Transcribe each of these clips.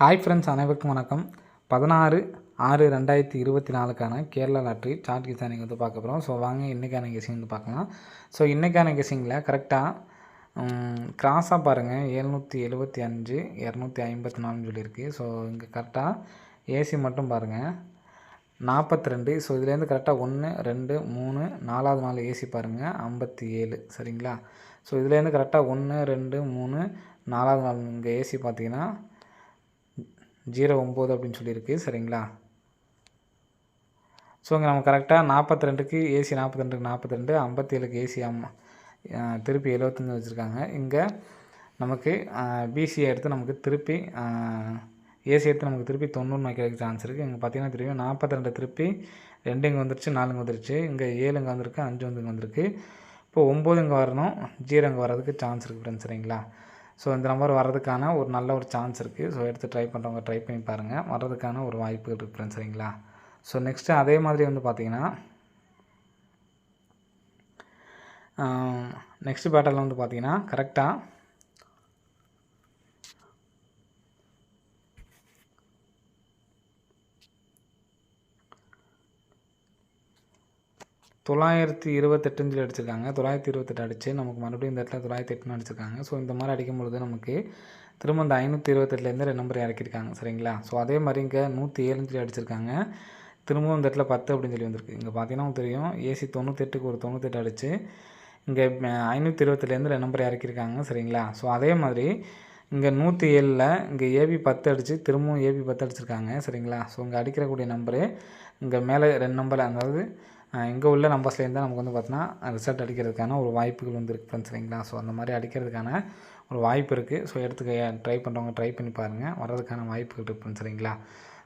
Hi friends அனைவருக்கும் வணக்கம். பதினாறு ஆறு ரெண்டாயிரத்தி இருபத்தி நாலுக்கான கேரளா லாட்ரி சார்ட் கிசானிங் வந்து பார்க்க போகிறோம் ஸோ வாங்க இன்றைக்கான கெசிங் வந்து பார்க்கலாம். ஸோ இன்றைக்கான கெசிங்கில் கரெக்டாக கிராஸாக பாருங்கள் எழுநூற்றி எழுபத்தி அஞ்சு இரநூத்தி ஐம்பத்தி நாலுன்னு சொல்லியிருக்கு. ஸோ இங்கே கரெக்டாக ஏசி மட்டும் பாருங்கள் நாற்பத்தி ரெண்டு ஸோ இதுலேருந்து கரெக்டாக ஒன்று ரெண்டு மூணு நாலாவது நாள் ஏசி பாருங்கள் ஐம்பத்தி ஏழு. சரிங்களா? ஸோ இதுலேருந்து கரெக்டாக ஒன்று ரெண்டு மூணு நாலாவது நாள் இங்கே ஏசி பார்த்தீங்கன்னா ஜீரோ ஒம்பது அப்படின்னு சொல்லியிருக்கு. சரிங்களா? ஸோ இங்கே நம்ம கரெக்டாக நாற்பத்தி ரெண்டுக்கு ஏசி நாற்பத்தி ரெண்டுக்கு நாற்பத்தி ரெண்டு ஐம்பத்தி ஏழுக்கு ஏசி திருப்பி எழுபத்தஞ்சு வச்சுருக்காங்க. இங்கே நமக்கு பிசியை எடுத்து நமக்கு திருப்பி ஏசி எடுத்து நமக்கு திருப்பி தொண்ணூறு வைக்கிறதுக்கு சான்ஸ் இருக்குது இங்கே பார்த்தீங்கன்னா தெரியும் நாற்பத்தி ரெண்டு திருப்பி ரெண்டு இங்கே வந்துருச்சு நாலு இங்கே வந்துருச்சு. இங்கே ஏழு இங்கே வந்திருக்கு அஞ்சு வந்து இங்கே வந்திருக்கு. இப்போ ஒம்பது இங்கே வரணும் ஜீரோ இங்கே வர்றதுக்கு சான்ஸ் இருக்குது ஃப்ரெண்ட்ஸ் சரிங்களா? ஸோ இந்த நம்பர் வர்றதுக்கான ஒரு நல்ல ஒரு சான்ஸ் இருக்குது ஸோ எடுத்து ட்ரை பண்ணுறவங்க ட்ரை பண்ணி பாருங்கள் வர்றதுக்கான ஒரு வாய்ப்புகள் இருக்குது ஃப்ரெண்ட்ஸ் சரிங்களா? ஸோ நெக்ஸ்ட்டு அதே மாதிரி வந்து பார்த்தீங்கன்னா நெக்ஸ்ட் பேட்டரில் வந்து பார்த்தீங்கன்னா கரெக்டாக தொள்ளாயிரத்தி இருபத்தெட்டுன்னு சொல்லி அடிச்சிருக்காங்க. தொள்ளாயிரத்தி இருபத்தெட்டு அடித்து நமக்கு மறுபடியும் இந்த இடத்துல தொள்ளாயிரத்தி எட்டுன்னு அடிச்சிருக்காங்க. ஸோ இந்த மாதிரி அடிக்கும் பொழுது நமக்கு திரும்ப இந்த ஐநூற்றி இருபத்தெட்டுலேருந்து ரெண்டு நம்பர் இறக்கிருக்காங்க சரிங்களா? ஸோ அதே மாதிரி இங்கே நூற்றி ஏழுன்னு சொல்லி அடிச்சிருக்காங்க. திரும்பவும் இந்த இடத்துல பத்து அப்படின்னு சொல்லி வந்திருக்கு. இங்கே பார்த்தீங்கன்னா தெரியும். ஏசி தொண்ணூத்தெட்டுக்கு ஒரு தொண்ணூத்தெட்டு அடித்து இங்கே ஐநூற்றி இருபத்துலேருந்து ரெண்டு நம்பர் இறக்கிருக்காங்க சரிங்களா? ஸோ அதே மாதிரி இங்கே நூற்றி ஏழில் இங்கே ஏபி பத்து அடித்து திரும்பவும் ஏபி பத்து அடிச்சிருக்காங்க. சரிங்களா? ஸோ இங்கே அடிக்கிறக்கூடிய நம்பரு இங்கே மேலே ரெண்டு நம்பர் அதாவது இங்கே உள்ள நம்பர்ஸ்லேருந்து தான் நமக்கு வந்து பார்த்தோன்னா ரிசல்ட் அடிக்கிறதுக்கான ஒரு வாய்ப்புகள் வந்து இருக்குது ஃப்ரெண்ட்ஸ் சரிங்களா? ஸோ அந்த மாதிரி அடிக்கிறதுக்கான ஒரு வாய்ப்பு இருக்குது ஸோ எடுத்துக்க ட்ரை பண்ணுறவங்க ட்ரை பண்ணி பாருங்கள் வர்றதுக்கான வாய்ப்புகள் இருக்குது ஃப்ரெண்ட்ஸ் சரிங்களா?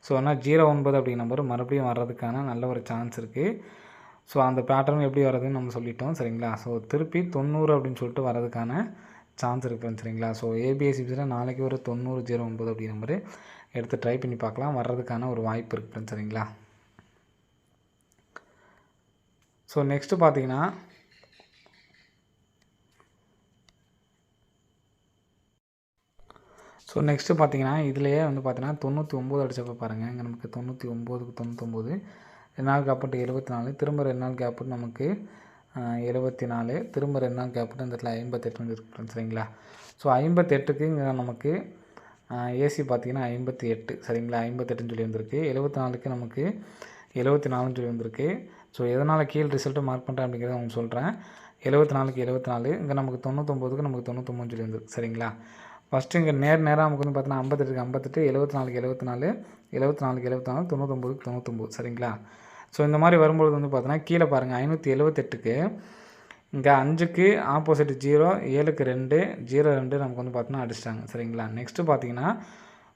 ஸோ ஆனால் ஜீரோ ஒன்பது அப்படிங்கிற நம்பர் மறுபடியும் வர்றதுக்கான நல்ல ஒரு சான்ஸ் இருக்குது ஸோ அந்த பேட்டர்ன் எப்படி வர்றதுன்னு நம்ம சொல்லிட்டோம் சரிங்களா? ஸோ திருப்பி தொண்ணூறு அப்படின்னு சொல்லிட்டு வர்றதுக்கான சான்ஸ் இருக்குது ஃப்ரெண்ட்ஸ் சரிங்களா? ஸோ ஏபிஎஸ்சிபிசியில் நாளைக்கு ஒரு தொண்ணூறு ஜீரோ ஒன்பது அப்படி நம்பர் எடுத்து ட்ரை பண்ணி பார்க்கலாம். வர்றதுக்கான ஒரு வாய்ப்பு இருக்குது ஃப்ரெண்ட்ஸ் சரிங்களா? ஸோ நெக்ஸ்ட்டு பார்த்தீங்கன்னா ஸோ நெக்ஸ்ட்டு பார்த்தீங்கன்னா இதுலேயே வந்து பார்த்தீங்கன்னா தொண்ணூற்றி ஒம்பது அடித்தப்போ பாருங்கள் இங்கே நமக்கு தொண்ணூற்றி ஒம்போதுக்கு தொண்ணூற்றொம்பது ரெண்டு நாள் கேப்பிட்டு எழுபத்தி நாலு. திரும்ப ரெண்டு நாள் கேப்பிட்டு நமக்கு எழுபத்தி நாலு. திரும்ப ரெண்டு நாள் கேப்பிட்டு அந்த இடத்துல ஐம்பத்தெட்டு இருக்கு சரிங்களா? ஸோ ஐம்பத்தெட்டுக்கு இங்கே நமக்கு ஏசி பார்த்தீங்கன்னா ஐம்பத்தி எட்டு. சரிங்களா? ஐம்பத்தெட்டுன்னு சொல்லி வந்திருக்கு. எழுபத்தி நாலுக்கு நமக்கு எழுபத்தி நாலுன்னு சொல்லி வந்திருக்கு. ஸோ எதனால் கீழ் ரிசல்ட்டு மார்க் பண்ணுறேன் அப்படிங்கிறத அவங்க சொல்கிறேன் எழுபத்தி நாலுக்கு எழுபத்தி நாலு இங்கே நமக்கு தொண்ணூத்தொம்போதுக்கு நமக்கு தொண்ணூத்தொம்பது சொல்லி சரிங்களா? ஃபஸ்ட்டு இங்கே நேர் நேராக நமக்கு வந்து பார்த்தீங்கன்னா ஐம்பத்தெட்டுக்கு ஐம்பத்தெட்டு எழுபத்தி நாலுக்கு எழுபத்தி நாலு எழுபத்தி நாலுக்கு எழுபத்தி நாலு தொண்ணூத்தொம்போதுக்கு தொண்ணூத்தொம்பது. சரிங்களா? ஸோ இந்த மாதிரி வரும்பொழுது வந்து பார்த்தீங்கன்னா கீழே பாருங்கள் ஐநூற்றி எழுபத்தெட்டுக்கு இங்கே அஞ்சுக்கு ஆப்போசிட் ஜீரோ ஏழுக்கு ரெண்டு ஜீரோ ரெண்டு நமக்கு வந்து பார்த்தீங்கன்னா அடிச்சிட்டாங்க. சரிங்களா? நெக்ஸ்ட்டு பார்த்தீங்கன்னா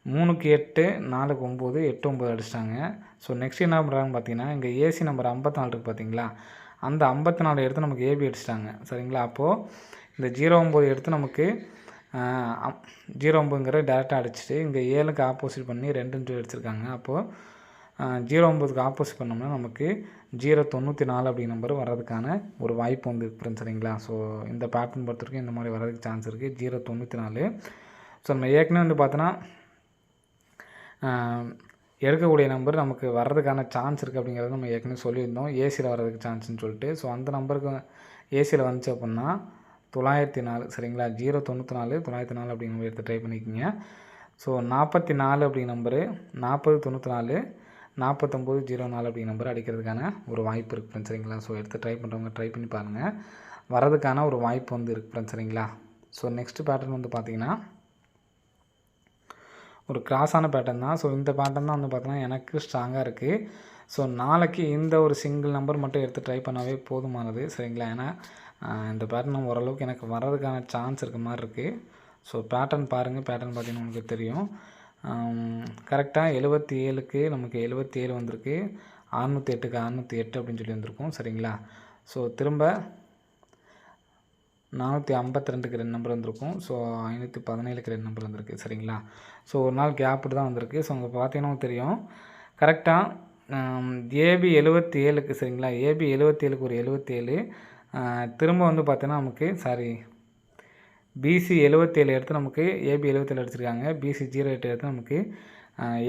மூணுக்கு எட்டு நாலுக்கு ஒம்பது எட்டு ஒம்பது அடிச்சிட்டாங்க. ஸோ நெக்ஸ்ட் என்ன பண்ணுறாங்கன்னு பார்த்தீங்கன்னா இங்கே ஏசி நம்பர் ஐம்பத்தி நாலு இருக்குது பார்த்தீங்களா அந்த ஐம்பத்தி நாலு எடுத்து நமக்கு ஏபி அடிச்சிட்டாங்க. சரிங்களா? அப்போது இந்த ஜீரோ ஒம்பது எடுத்து நமக்கு ஜீரோ ஒம்பதுங்கிற டேரெக்டாக அடிச்சுட்டு இங்கே ஏழுக்கு ஆப்போசிட் பண்ணி ரெண்டுன்னு சொல்லி அடிச்சிருக்காங்க. அப்போது ஜீரோ ஒம்பதுக்கு ஆப்போசிட் பண்ணோம்னா நமக்கு ஜீரோ தொண்ணூற்றி நாலு அப்படி நம்பர் வர்றதுக்கான ஒரு வாய்ப்பு வந்து இருக்குது சரிங்களா? ஸோ இந்த பேட்டர்ன் பொறுத்த வரைக்கும் இந்த மாதிரி வர்றதுக்கு சான்ஸ் இருக்குது ஜீரோ தொண்ணூற்றி நாலு. ஸோ நம்ம ஏற்கனவே வந்து பார்த்தோன்னா எடுக்கக்கூடிய நம்பர் நமக்கு வர்றதுக்கான சான்ஸ் இருக்குது அப்படிங்கிறத நம்ம ஏற்கனவே சொல்லியிருந்தோம். ஏசியில் வர்றதுக்கு சான்ஸ்னு சொல்லிட்டு. ஸோ அந்த நம்பருக்கு ஏசியில் வந்துச்சு அப்படின்னா தொள்ளாயிரத்தி நாலு சரிங்களா? ஜீரோ தொண்ணூற்றி நாலு தொள்ளாயிரத்தி நாலு அப்படிங்கிற எடுத்து ட்ரை பண்ணிக்கோங்க. ஸோ நாற்பத்தி நாலு அப்படிங்கிற நம்பரு நாற்பது தொண்ணூற்றி நாலு நாற்பத்தொம்போது ஜீரோ நாலு அப்படிங்கிற நம்பர் அடிக்கிறதுக்கான ஒரு வாய்ப்பு இருக்குது ஃப்ரெண்ட்ஸ் சரிங்களா? ஸோ எடுத்து ட்ரை பண்ணுறவங்க ட்ரை பண்ணி பாருங்கள் வரதுக்கான ஒரு வாய்ப்பு வந்து இருக்குது ஃப்ரெண்ட்ஸ் சரிங்களா? ஸோ நெக்ஸ்ட் பேட்டர்ன் வந்து பார்த்திங்கன்னா ஒரு கிராஸான பேட்டர்ன் தான். ஸோ இந்த பேட்டர்ன் தான் வந்து பார்த்தோன்னா எனக்கு ஸ்ட்ராங்காக இருக்குது ஸோ நாளைக்கு இந்த ஒரு சிங்கிள் நம்பர் மட்டும் எடுத்து ட்ரை பண்ணாவே போதுமானது சரிங்களா? ஏன்னா இந்த பேட்டர்ன் ஓரளவுக்கு எனக்கு வர்றதுக்கான சான்ஸ் இருக்க மாதிரி இருக்குது ஸோ பேட்டர்ன் பாருங்கள் பேட்டர்ன் பார்த்தீங்கன்னா உங்களுக்கு தெரியும். கரெக்டாக எழுபத்தி ஏழுக்கு நமக்கு எழுபத்தி ஏழு வந்திருக்கு. அறுநூற்றி எட்டுக்கு அறுநூற்றி எட்டு அப்படின்னு சொல்லி வந்திருக்கும் சரிங்களா? ஸோ திரும்ப நானூற்றி ஐம்பத்தி ரெண்டுக்கு ரெண்டு நம்பர் வந்திருக்கும். ஸோ ஐநூற்றி பதினேழுக்கு ரெண்டு நம்பர் வந்திருக்கு. சரிங்களா? ஸோ ஒரு நாள் கேப்பு தான் வந்திருக்கு. ஸோ அங்கே பார்த்தீங்கன்னா தெரியும். கரெக்டாக ஏபி எழுபத்தி ஏழுக்கு சரிங்களா? ஏபி எழுபத்தி ஏழுக்கு ஒரு எழுபத்தி ஏழு. திரும்ப வந்து பார்த்தீங்கன்னா நமக்கு சாரி பிசி எழுபத்தேழு எடுத்து நமக்கு ஏபி எழுபத்தேழு அடிச்சிருக்காங்க. பிசி ஜீரோ எட்டு எடுத்து நமக்கு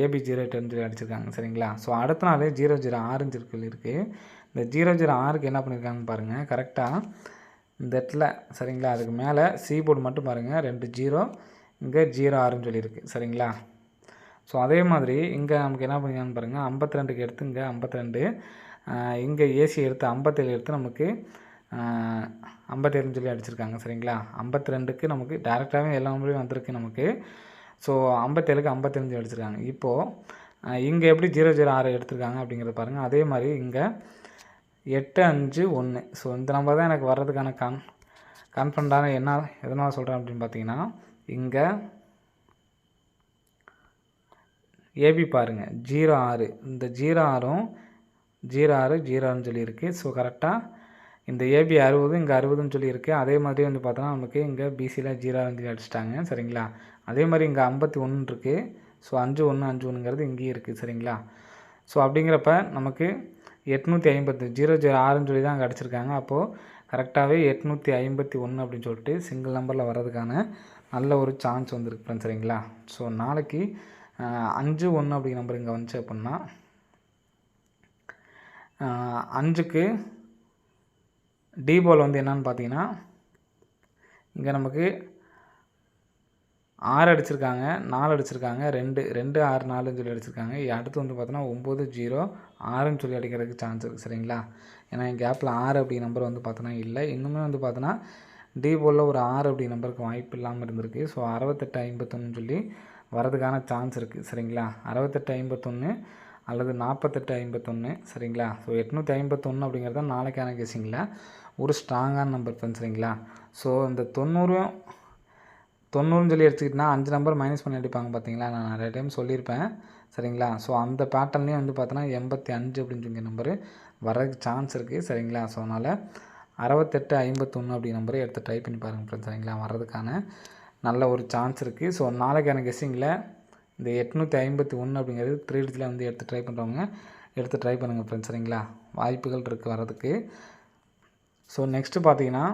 ஏபி ஜீரோ எட்டுன்னு சொல்லி அடிச்சிருக்காங்க. சரிங்களா? ஸோ அடுத்த நாள் ஜீரோ ஜீரோ ஆரஞ்சு இருக்குது இருக்குது இந்த ஜீரோ ஜீரோ ஆறுக்கு என்ன பண்ணியிருக்காங்கன்னு பாருங்கள் கரெக்டாக இந்த இடத்துல சரிங்களா? அதுக்கு மேலே சி போர்டு மட்டும் பாருங்கள் ரெண்டு ஜீரோ இங்கே ஜீரோ ஆறுன்னு சொல்லியிருக்கு. சரிங்களா? ஸோ அதே மாதிரி இங்கே நமக்கு என்ன பண்ணிருக்காங்கன்னு பாருங்கள் ஐம்பத்தி ரெண்டுக்கு எடுத்து இங்கே ஐம்பத்தி ரெண்டு இங்கே ஏசி எடுத்து ஐம்பத்தேழு எடுத்து நமக்கு ஐம்பத்தேழுன்னு சொல்லி அடிச்சிருக்காங்க. சரிங்களா? ஐம்பத்தி ரெண்டுக்கு நமக்கு டேரெக்டாகவே எல்லா நம்பரையும் வந்திருக்கு நமக்கு. ஸோ ஐம்பத்தேழுக்கு ஐம்பத்தஞ்சு அடிச்சிருக்காங்க. இப்போது இங்கே எப்படி ஜீரோ ஜீரோ ஆறு எடுத்திருக்காங்க அப்படிங்கிறத பாருங்கள் அதே மாதிரி இங்கே எட்டு அஞ்சு ஒன்று. ஸோ இந்த நம்பர் தான் எனக்கு வர்றதுக்கான கான் கான்ஃபிடண்ட்டான என்ன எதனால் சொல்கிறேன் அப்படின்னு பார்த்தீங்கன்னா இங்கே ஏபி பாருங்கள் ஜீரோ ஆறு. இந்த ஜீரோ ஆறும் ஜீரோ ஆறு ஜீரோ ஆறுன்னு சொல்லியிருக்கு. ஸோ கரெக்டாக இந்த ஏபி அறுபது இங்கே அறுபதுன்னு சொல்லியிருக்கு. அதே மாதிரி வந்து பார்த்தோன்னா நமக்கு இங்கே பிசியில் ஜீரோ அஞ்சு அடிச்சிட்டாங்க. சரிங்களா? அதே மாதிரி இங்கே ஐம்பத்தி ஒன்று இருக்குது ஸோ அஞ்சு ஒன்று அஞ்சு ஒன்றுங்கிறது இங்கேயும் இருக்குது சரிங்களா? ஸோ அப்படிங்கிறப்ப நமக்கு எட்நூற்றி ஐம்பத்து ஜீரோ ஜீரோ ஆறுன்னு சொல்லி தான் அங்கே அடிச்சிருக்காங்க. அப்போது கரெக்டாகவே எட்நூற்றி ஐம்பத்தி ஒன்று அப்படின்னு சொல்லிட்டு சிங்கிள் நம்பரில் வர்றதுக்கான நல்ல ஒரு சான்ஸ் வந்துருக்கு ஃப்ரெண்ட்ஸ் சரிங்களா? ஸோ நாளைக்கு அஞ்சு ஒன்று அப்படிங்கிற நம்பர் இங்கே வந்துச்சு அப்படின்னா அஞ்சுக்கு டி வந்து என்னன்னு பார்த்தீங்கன்னா இங்கே நமக்கு ஆறு அடிச்சிருக்காங்க நாலு அடிச்சிருக்காங்க ரெண்டு ரெண்டு ஆறு நாலுன்னு சொல்லி அடிச்சிருக்காங்க. அடுத்து வந்து பார்த்தோன்னா ஒம்பது ஜீரோ ஆறுன்னு சொல்லி அடிக்கிறதுக்கு சான்ஸ் இருக்குது சரிங்களா? ஏன்னா என் கேப்பில் ஆறு அப்படி நம்பர் வந்து பார்த்தோன்னா இல்லை. இன்னுமே வந்து பார்த்தோன்னா டி போலில் ஒரு ஆறு அப்படி நம்பருக்கு வாய்ப்பு இல்லாமல் இருந்திருக்கு. ஸோ அறுபத்தெட்டு ஐம்பத்தொன்னு சொல்லி வரதுக்கான சான்ஸ் இருக்குது சரிங்களா? அறுபத்தெட்டு ஐம்பத்தொன்று அல்லது நாற்பத்தெட்டு ஐம்பத்தொன்று சரிங்களா? ஸோ எட்நூற்றி ஐம்பத்தொன்று அப்படிங்கிறது தான் நாளைக்கான கேசிங்களா ஒரு ஸ்ட்ராங்கான நம்பர் ஃப்ரெண்ட் சரிங்களா? ஸோ இந்த தொண்ணூறும் தொண்ணூறுன்னு சொல்லி எடுத்துக்கிட்டனா அஞ்சு நம்பர் மைனஸ் பண்ணி அடிப்பாங்க பார்த்தீங்களா நான் நிறைய டைம் சொல்லியிருப்பேன். சரிங்களா? ஸோ அந்த பேட்டர்ன்லேயும் வந்து பார்த்தோன்னா எண்பத்தி அஞ்சு அப்படின்னு சொல்லி நம்பரு வரதுக்கு சான்ஸ் இருக்குது சரிங்களா? ஸோ அதனால் அறுபத்தெட்டு ஐம்பத்தொன்று அப்படி நம்பரை எடுத்து ட்ரை பண்ணி பாருங்கள் ஃப்ரெண்ட்ஸ் சரிங்களா? வர்றதுக்கான நல்ல ஒரு சான்ஸ் இருக்குது ஸோ நாளைக்கான கெஸ்ஸிங்கில் இந்த எட்நூற்றி ஐம்பத்தி ஒன்று அப்படிங்கிறது த்ரீ டிஜிட்டில் வந்து எடுத்து ட்ரை பண்ணுறவங்க எடுத்து ட்ரை பண்ணுங்கள் ஃப்ரெண்ட்ஸ் சரிங்களா? வாய்ப்புகள் இருக்குது வர்றதுக்கு. ஸோ நெக்ஸ்ட்டு பார்த்தீங்கன்னா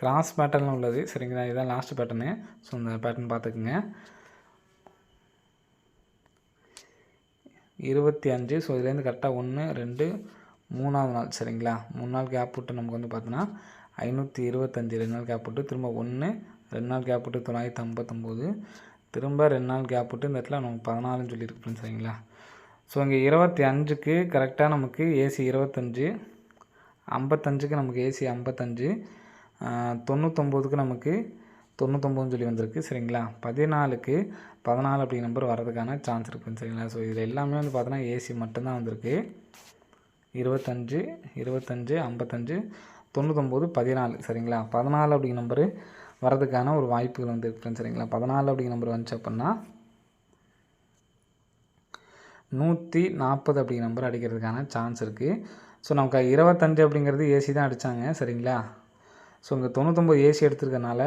கிராஸ் பேட்டர்னில் உள்ளது. சரிங்களா? இதுதான் லாஸ்ட் பேட்டர்னு ஸோ இந்த பேட்டர்ன் பார்த்துக்குங்க. இருபத்தி அஞ்சு. ஸோ இதுலேருந்து கரெக்டாக ஒன்று ரெண்டு மூணாவது நாள். சரிங்களா? மூணு நாள் கேப் விட்டு நமக்கு வந்து பார்த்தோன்னா ஐநூற்றி இருபத்தஞ்சி. ரெண்டு நாள் கேப் விட்டு திரும்ப ஒன்று ரெண்டு நாள் கேப் விட்டு தொள்ளாயிரத்தி ஐம்பத்தொம்போது. திரும்ப ரெண்டு நாள் கேப் விட்டு இந்த இடத்துல நமக்கு பதினாலுன்னு சொல்லியிருக்கு சரிங்களா? ஸோ இங்கே இருபத்தி அஞ்சுக்கு கரெக்டாக நமக்கு ஏசி இருபத்தஞ்சு. ஐம்பத்தஞ்சுக்கு நமக்கு ஏசி ஐம்பத்தஞ்சு. தொண்ணூத்தொம்போதுக்கு நமக்கு தொண்ணூத்தொம்போதுன்னு சொல்லி வந்திருக்கு சரிங்களா? பதினாலுக்கு பதினாலு அப்படி நம்பர் வரதுக்கான சான்ஸ் இருக்குதுன்னு சரிங்களா? ஸோ இதில் எல்லாமே வந்து பார்த்தோன்னா ஏசி மட்டும்தான் வந்திருக்கு. இருபத்தஞ்சு இருபத்தஞ்சு ஐம்பத்தஞ்சு தொண்ணூத்தொம்போது பதினாலு சரிங்களா? பதினாலு அப்படிங்கிற நம்பரு வரதுக்கான ஒரு வாய்ப்புகள் வந்து இருக்குன்னு சரிங்களா? பதினாலு அப்படிங்கிற நம்பர் வந்துச்சு அப்படின்னா நூற்றி நாற்பது அப்படிங்கிற நம்பர் அடிக்கிறதுக்கான சான்ஸ் இருக்குது ஸோ நமக்கு இருபத்தஞ்சு அப்படிங்கிறது ஏசி தான் அடித்தாங்க சரிங்களா? ஸோ இங்கே தொண்ணூத்தொம்பது ஏசி எடுத்துருக்கனால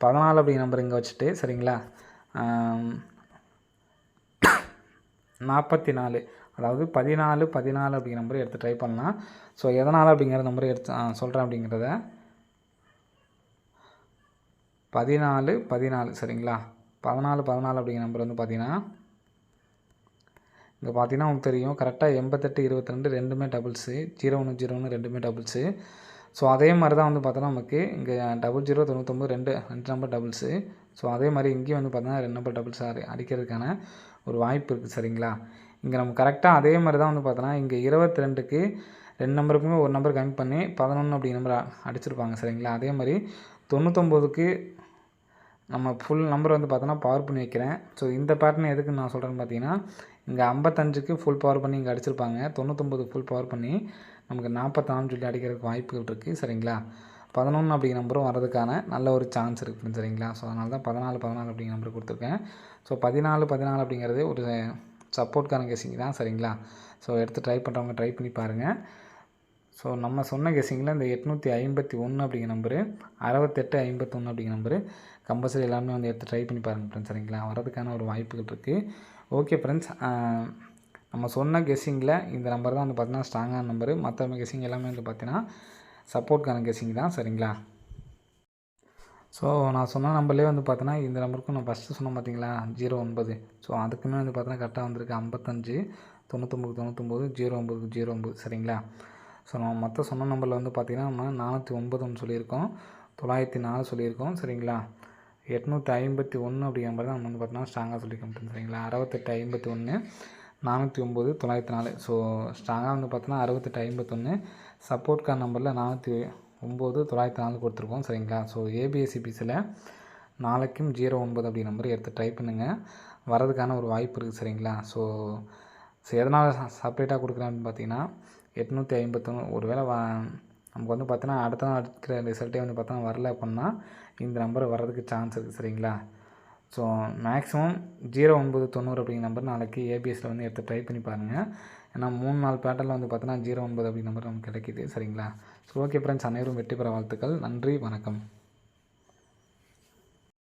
பதினாலு அப்படி நம்பர் இங்கே வச்சுட்டு சரிங்களா? நாற்பத்தி நாலு அதாவது பதினாலு பதினாலு அப்படிங்கிற நம்பரை எடுத்து ட்ரை பண்ணலாம். ஸோ எதனால் அப்படிங்கிற நம்பரை எடுத்து சொல்கிறேன் அப்படிங்கிறத. பதினாலு பதினாலு சரிங்களா? பதினாலு பதினாலு அப்படிங்கிற நம்பர் வந்து பார்த்தீங்கன்னா இங்கே பார்த்தீங்கன்னா உங்களுக்கு தெரியும். கரெக்டாக எண்பத்தெட்டு இருபத்தி ரெண்டு ரெண்டுமே டபுள்ஸு ஜீரோ ஒன்று ஜீரோ ஒன்று ரெண்டுமே டபுள்ஸு ஸோ அதே மாதிரி தான் வந்து பார்த்தோன்னா நமக்கு இங்கே டபுள் ஜீரோ தொண்ணூத்தொம்பது ரெண்டு ரெண்டு நம்பர் டபுள்ஸு ஸோ அதே மாதிரி இங்கேயும் வந்து பார்த்தோன்னா ரெண்டு நம்பர் டபுள்ஸ் அடிக்கிறதுக்கான ஒரு வாய்ப்பு இருக்குது சரிங்களா? இங்கே நம்ம கரெக்டாக அதே மாதிரி தான் வந்து பார்த்தோன்னா இங்கே இருபத்தி ரெண்டுக்கு ரெண்டு நம்பருக்குமே ஒரு நம்பர் கம்மி பண்ணி பதினொன்று அப்படி நம்பர் அடிச்சிருப்பாங்க சரிங்களா? அதே மாதிரி தொண்ணூத்தொம்போதுக்கு நம்ம ஃபுல் நம்பர் வந்து பார்த்தோன்னா பவர் பண்ணி வைக்கிறேன். ஸோ இந்த பேட்டர்ன் எதுக்கு நான் சொல்கிறேன்னு பார்த்தீங்கன்னா இங்கே ஐம்பத்தஞ்சுக்கு ஃபுல் பவர் பண்ணி இங்கே அடிச்சிருப்பாங்க. தொண்ணூத்தொம்பது ஃபுல் பவர் பண்ணி நமக்கு நாற்பத்தாம் சொல்லி அடிக்கிறதுக்கு வாய்ப்புகள் இருக்குது சரிங்களா? பதினொன்று அப்படிங்கிற நம்பரும் வரதுக்கான நல்ல ஒரு சான்ஸ் இருக்குது சரிங்களா? ஸோ அதனால தான் பதினாலு பதினாலு அப்படிங்கிற நம்பர் கொடுத்துருக்கேன். ஸோ பதினாலு பதினாலு அப்படிங்கிறது ஒரு சப்போர்ட்கான கெஸிங் தான் சரிங்களா? ஸோ எடுத்து ட்ரை பண்ணுறவங்க ட்ரை பண்ணி பாருங்கள் ஸோ நம்ம சொன்ன கெஸிங்கில் இந்த எட்நூற்றி ஐம்பத்தி ஒன்று அப்படிங்கிற நம்பரு அறுபத்தெட்டு ஐம்பத்தொன்று அப்படிங்கிற நம்பரு கம்பல்சரி எல்லாமே வந்து எடுத்து ட்ரை பண்ணி பாருங்கள் ஃப்ரெண்ட்ஸ் சரிங்களா? வரதுக்கான ஒரு வாய்ப்புகள் இருக்குது ஓகே ஃப்ரெண்ட்ஸ் நம்ம சொன்ன கெஸ்ஸிங்கில் இந்த நம்பர் தான் வந்து பார்த்தீங்கன்னா ஸ்ட்ராங்கான நம்பர் மற்ற கெஸ்ஸிங் எல்லாமே வந்து பார்த்தீங்கன்னா சப்போர்ட்கான கெஸ்ஸிங் தான் சரிங்களா? ஸோ நான் சொன்ன நம்பர்லேயே வந்து பார்த்தீங்கன்னா இந்த நம்பருக்கும் நான் ஃபஸ்ட்டு சொன்னேன் பார்த்தீங்களா? ஜீரோ ஒன்பது. ஸோ அதுக்குமே வந்து பார்த்தீங்கன்னா கரெக்டாக வந்திருக்கு. ஐம்பத்தஞ்சு தொண்ணூத்தொம்பது தொண்ணூத்தொம்பது ஜீரோ ஒம்பது ஜீரோ ஒம்பது சரிங்களா? ஸோ நம்ம மற்ற சொன்ன நம்பரில் வந்து பார்த்திங்கன்னா நம்ம நானூற்றி ஒன்பதுன்னு சொல்லியிருக்கோம். தொள்ளாயிரத்தி நாலு சொல்லியிருக்கோம் சரிங்களா? எட்நூற்றி ஐம்பத்தி ஒன்று அப்படிங்கிற மாதிரி தான் நம்ம வந்து பார்த்தோன்னா ஸ்ட்ராங்காக சொல்லியிருக்கோம் சரிங்களா? அறுபத்தெட்டு ஐம்பத்தி ஒன்று நானூற்றி ஒம்பது தொள்ளாயிரத்தி நாலு. ஸோ ஸ்ட்ராங்காக வந்து பார்த்தோன்னா அறுபத்தெட்டு ஐம்பத்தொன்று சப்போர்ட் கார்டு நம்பரில் நானூற்றி ஒம்பது தொள்ளாயிரத்தி நாலு கொடுத்துருக்கோம். சரிங்களா? ஸோ ஏபிஎஸ்சிபிசியில் நாளைக்கும் ஜீரோ ஒன்பது அப்படி நம்பர் எடுத்து ட்ரை பண்ணுங்கள் வரதுக்கான ஒரு வாய்ப்பு இருக்குது சரிங்களா? ஸோ ஸோ எதனால் செப்பரேட்டாக கொடுக்குறேன்னு பார்த்தீங்கன்னா எட்நூற்றி ஐம்பத்தொன்று ஒரு வேளை வா நமக்கு வந்து பார்த்தோன்னா அடுத்த நாள் எடுக்கிற ரிசல்ட்டே வந்து பார்த்தோன்னா வரல அப்படின்னா இந்த நம்பர் வர்றதுக்கு சான்ஸ் இருக்குது சரிங்களா? ஸோ மேக்ஸிமம் ஜீரோ ஒன்பது தொண்ணூறு அப்படிங்கிற நம்பர் நாளைக்கு ஏபிஎஸ்சில் வந்து எடுத்து ட்ரை பண்ணி பாருங்கள் ஏன்னா மூணு நாலு பேட்டர்னில் வந்து பார்த்தோன்னா ஜீரோ ஒன்பது அப்படிங்கிற நம்பர் நமக்கு கிடைக்கிது. சரிங்களா? ஸோ ஓகே ஃப்ரெண்ட்ஸ் அனைவரும் வெற்றி பெற வாழ்த்துக்கள். நன்றி. வணக்கம்.